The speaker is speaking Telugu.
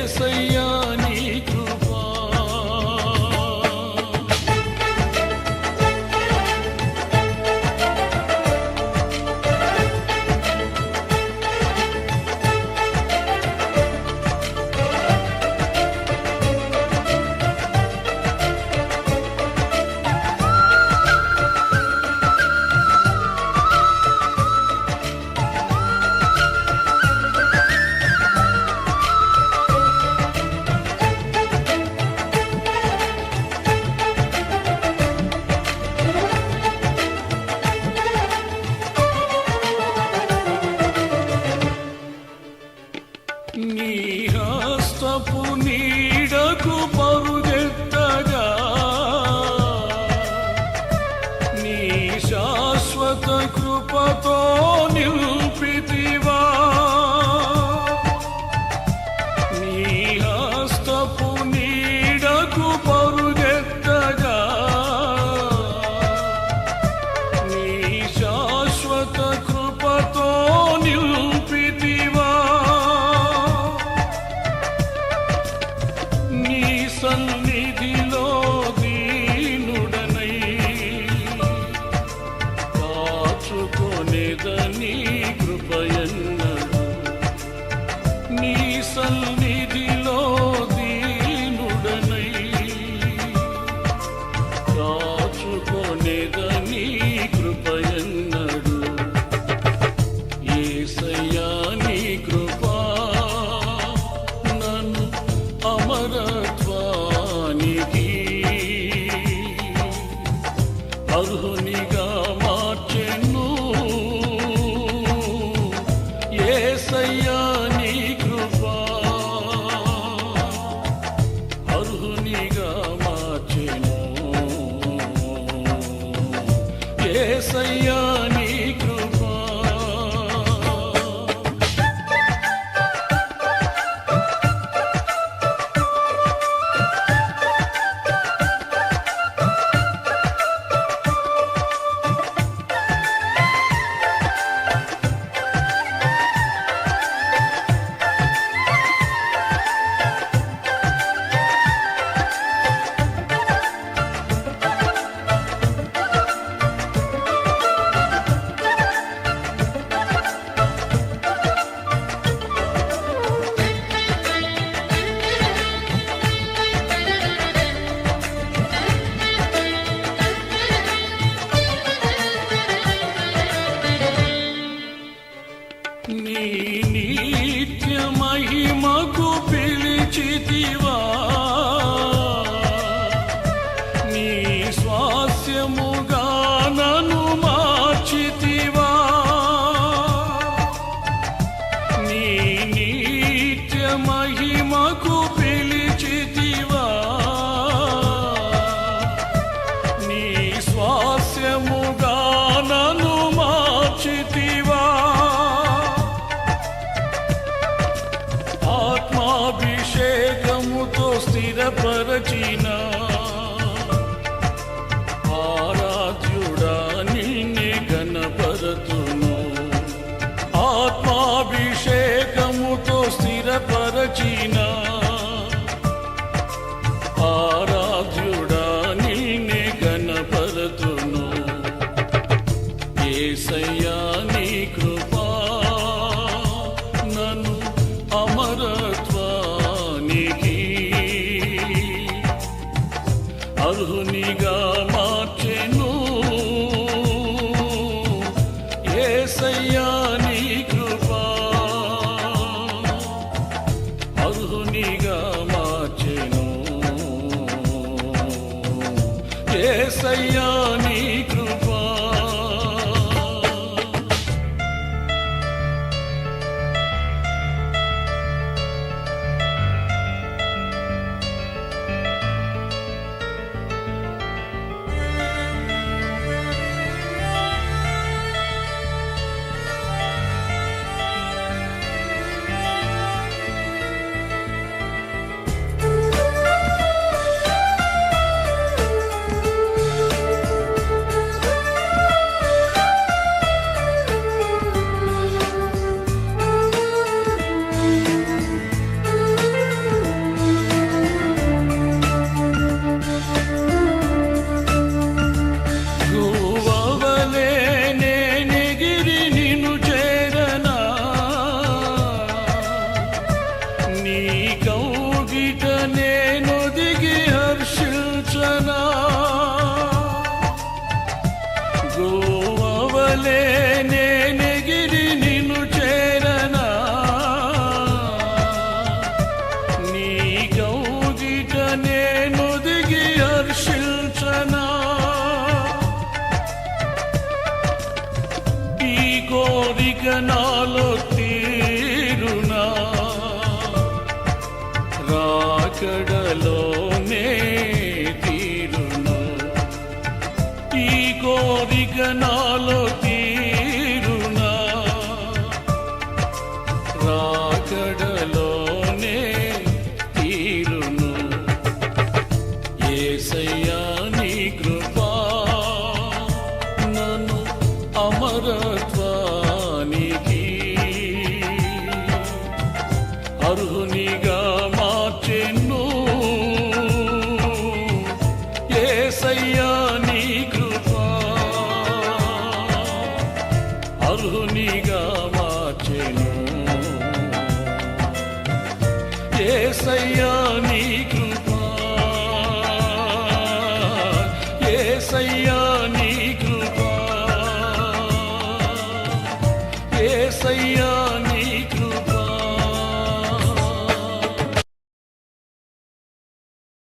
ఏసయ్యా roto కాచుకొనేదని ఏసయ్యా గణపరతును ఏసయ్యా ఏసయ్యా నాలో తీరునా? రాకడలోనే తీరును? ఈ కోరిక నాలో తీరునా? రాకడలోనే తీరును? ఏసయ్యా